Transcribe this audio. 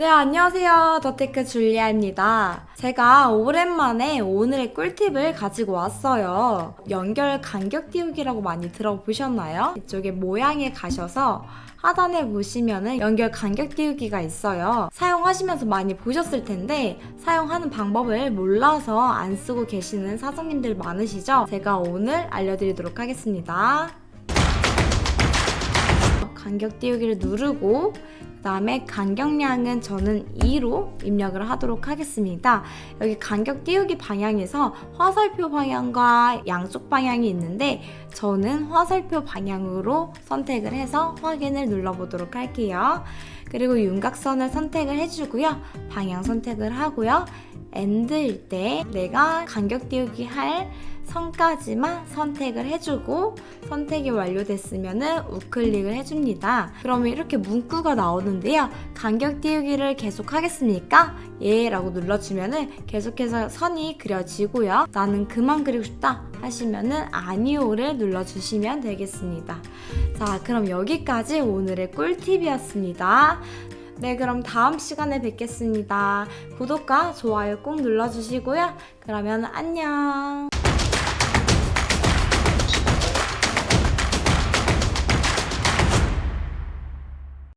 네, 안녕하세요. 더테크 줄리아입니다. 제가 오랜만에 오늘의 꿀팁을 가지고 왔어요. 연결 간격 띄우기라고 많이 들어보셨나요? 이쪽에 모양에 가셔서 하단에 보시면은 연결 간격 띄우기가 있어요. 사용하시면서 많이 보셨을 텐데 사용하는 방법을 몰라서 안 쓰고 계시는 사장님들 많으시죠? 제가 오늘 알려드리도록 하겠습니다. 간격 띄우기를 누르고 그 다음에 간격량은 저는 2로 입력을 하도록 하겠습니다. 여기 간격 띄우기 방향에서 화살표 방향과 양쪽 방향이 있는데 저는 화살표 방향으로 선택을 해서 확인을 눌러보도록 할게요. 그리고 윤곽선을 선택을 해주고요. 방향 선택을 하고요. 엔드일 때 내가 간격 띄우기 할 선까지만 선택을 해주고 선택이 완료됐으면 우클릭을 해줍니다. 그러면 이렇게 문구가 나오는데요. 간격 띄우기를 계속 하겠습니까? 예 라고 눌러주면 계속해서 선이 그려지고요. 나는 그만 그리고 싶다 하시면은 아니오를 눌러주시면 되겠습니다. 자 그럼 여기까지 오늘의 꿀팁이었습니다. 네, 그럼 다음 시간에 뵙겠습니다. 구독과 좋아요 꼭 눌러주시고요. 그러면 안녕.